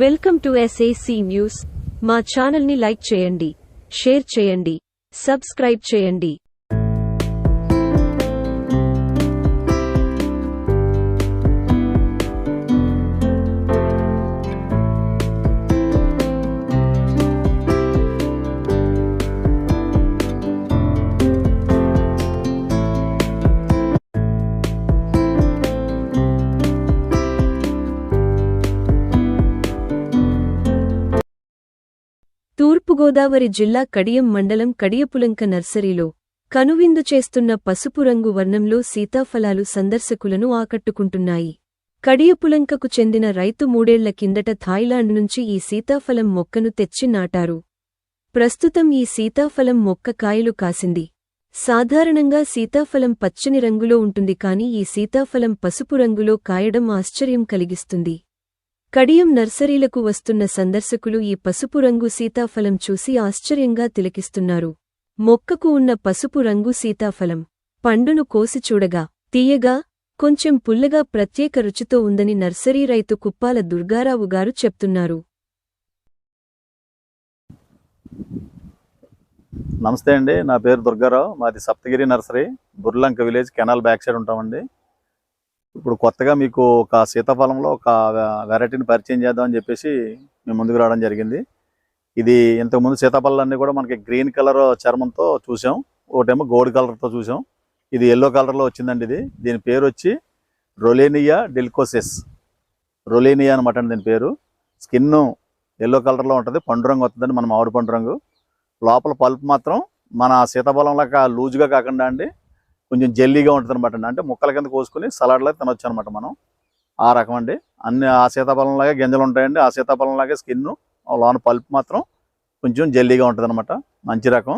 Welcome to SAC news మా ఛానల్ని like చేయండి షేర్ చేయండి సబ్స్క్రైబ్ చేయండి. తూర్పుగోదావరి జిల్లా కడియం మండలం కడియపులంక నర్సరీలో కనువిందు చేస్తున్న పసుపు రంగు వర్ణంలో సీతాఫలాలు సందర్శకులను ఆకట్టుకుంటున్నాయి. కడియపులంకకు చెందిన రైతు మూడేళ్ళ కిందట థాయిలాండ్ నుంచి ఈ సీతాఫలం మొక్కను తెచ్చి నాటారు. ప్రస్తుతం ఈ సీతాఫలం మొక్క కాయలు కాసింది. సాధారణంగా సీతాఫలం పచ్చని రంగులో ఉంటుంది కాని ఈ సీతాఫలం పసుపు రంగులో కాయడం ఆశ్చర్యం కలిగిస్తుంది. కడియం నర్సరీలకు వస్తున్న సందర్శకులు ఈ పసుపు రంగు సీతాఫలం చూసి ఆశ్చర్యంగా తిలకిస్తున్నారు. మొక్కకు ఉన్న పసుపు రంగు సీతాఫలం. పండును కోసి చూడగా తీయగా కొంచెం పుల్లగా ప్రత్యేక రుచితో ఉందని నర్సరీ రైతు కుప్పాల దుర్గారావు గారు చెప్తున్నారు. నమస్తే అండి నా పేరు దుర్గారావు మాది Saptagiri nursery Burlanka village canal back side ఉంటామండి. ఇప్పుడు కొత్తగా మీకు ఒక సీతాఫలంలో ఒక వెరైటీని పరిచయం చేద్దామని చెప్పేసి మేము ముందుకు రావడం జరిగింది. ఇది ఇంతకుముందు సీతాఫలాన్ని కూడా మనకి గ్రీన్ కలర్ చర్మంతో చూసాం. ఒకటేమో గోల్డ్ కలర్తో చూసాం. ఇది ఎల్లో కలర్లో వచ్చిందండి ఇది. దీని పేరు వచ్చి రొలేనియా డెల్కోసెస్. రొలేనియా అనమాట అండి దీని పేరు. స్కిన్ ఎల్లో కలర్లో ఉంటుంది పండు రంగు వస్తుందండి మన మామిడి పండు రంగు. లోపల పల్ప్ మాత్రం మన సీతాఫలం లాగా లూజ్గా కాకుండా అండి కొంచెం జల్లీగా ఉంటుంది అనమాట అండి. అంటే ముక్కల కింద కోసుకుని సలాడ్లో తినొచ్చు అనమాట మనం. ఆ రకం అండి. అన్ని ఆ సీతాఫలంలాగే గింజలు ఉంటాయండి. ఆ సీతాఫలంలాగే స్కిన్ లోన పల్ప్ మాత్రం కొంచెం జల్లీగా ఉంటుంది అనమాట మంచి రకం.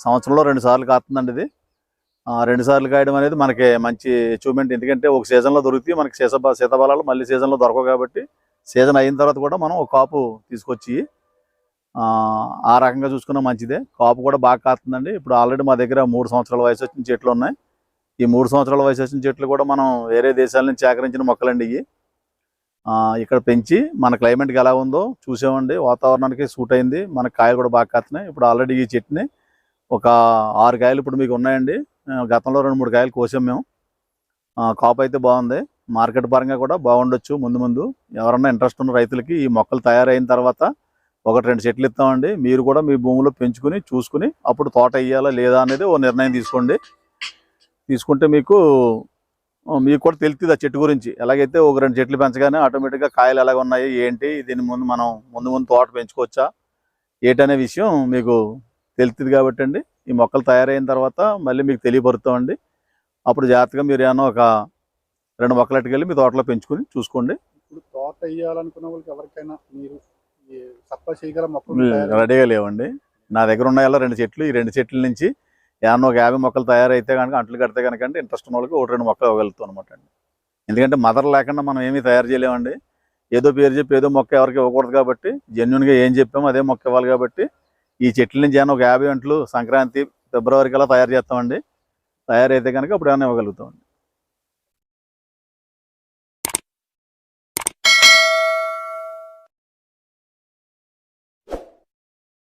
సంవత్సరంలో రెండు సార్లు కాస్తుందండి ఇది. ఆ, రెండు సార్లు కాయడం అనేది మనకి మంచి అచీవ్మెంట్ ఎందుకంటే ఒక సీజన్లో దొరుకుతాయి మనకి సీత సీతాఫలాలు మళ్ళీ సీజన్లో దొరకవు కాబట్టి సీజన్ అయిన తర్వాత కూడా మనం ఒక కాపు తీసుకొచ్చి ఆ, రకంగా చూసుకున్నా మంచిదే. కాపు కూడా బాగా కాస్తుందండి. ఇప్పుడు ఆల్రెడీ మా దగ్గర మూడు సంవత్సరాల వయసు వచ్చిన చెట్లు ఉన్నాయి. ఈ మూడు సంవత్సరాల వయసు వచ్చిన చెట్లు కూడా మనం వేరే దేశాల నుంచి సేకరించిన మొక్కలండి ఇవి. ఇక్కడ పెంచి మన క్లైమేట్కి ఎలా ఉందో చూసామండి. వాతావరణానికి సూట్ అయింది. మన కాయలు కూడా బాగా కాస్తున్నాయి. ఇప్పుడు ఆల్రెడీ ఈ చెట్టుని ఒక ఆరు కాయలు ఇప్పుడు మీకు ఉన్నాయండి. గతంలో రెండు మూడు కాయలు కోసాం మేము. కాపు అయితే బాగుంది. మార్కెట్ పరంగా కూడా బాగుండొచ్చు ముందు ముందు. ఎవరన్నా ఇంట్రెస్ట్ ఉన్న రైతులకి ఈ మొక్కలు తయారైన తర్వాత ఒకటి రెండు చెట్లు ఇస్తామండి. మీరు కూడా మీ భూమిలో పెంచుకుని చూసుకుని అప్పుడు తోట వేయాలా లేదా అనేది ఓ నిర్ణయం తీసుకోండి. తీసుకుంటే మీకు మీకు కూడా తెలుస్తుంది ఆ చెట్టు గురించి. ఎలాగైతే ఒక రెండు చెట్లు పెంచగానే ఆటోమేటిక్గా కాయలు ఎలాగ ఉన్నాయి ఏంటి దీని ముందు మనం ముందు ముందు తోట పెంచుకోవచ్చా ఏంటనే విషయం మీకు తెలుస్తుంది కాబట్టి అండి. ఈ మొక్కలు తయారైన తర్వాత మళ్ళీ మీకు తెలియపరుస్తామండి అప్పుడు జాగ్రత్తగా మీరు ఏమన్నా ఒక రెండు మొక్కలు అట్టుకెళ్ళి మీ తోటలో పెంచుకుని చూసుకోండి. ఇప్పుడు తోట వేయాలనుకున్న వాళ్ళకి ఎవరికైనా మీరు చేయగల మొక్కలు రెడీగా లేవండి. నా దగ్గర ఉన్నాయల్లా రెండు చెట్లు. ఈ రెండు చెట్ల నుంచి ఏమన్నా ఒక యాభై మొక్కలు తయారైతే కనుక అంట్లు కడితే కనుక అంటే ఇంట్రెస్ట్ ఉన్న వాళ్ళకి ఒకటి రెండు మొక్కలు ఇవ్వగలుగుతాం అనమాట అండి. ఎందుకంటే మదర్ లేకుండా మనం ఏమీ తయారు చేయలేమండి. ఏదో పేరు చెప్పి ఏదో మొక్క ఎవరికి ఇవ్వకూడదు కాబట్టి జెన్యున్గా ఏం చెప్పామో అదే మొక్క ఇవ్వాలి కాబట్టి ఈ చెట్ల నుంచి ఏమన్నా ఒక యాభై అంట్లు సంక్రాంతి ఫిబ్రవరికి అలా తయారు చేస్తామండి. తయారైతే కనుక అప్పుడు ఏమైనా ఇవ్వగలుగుతామండి.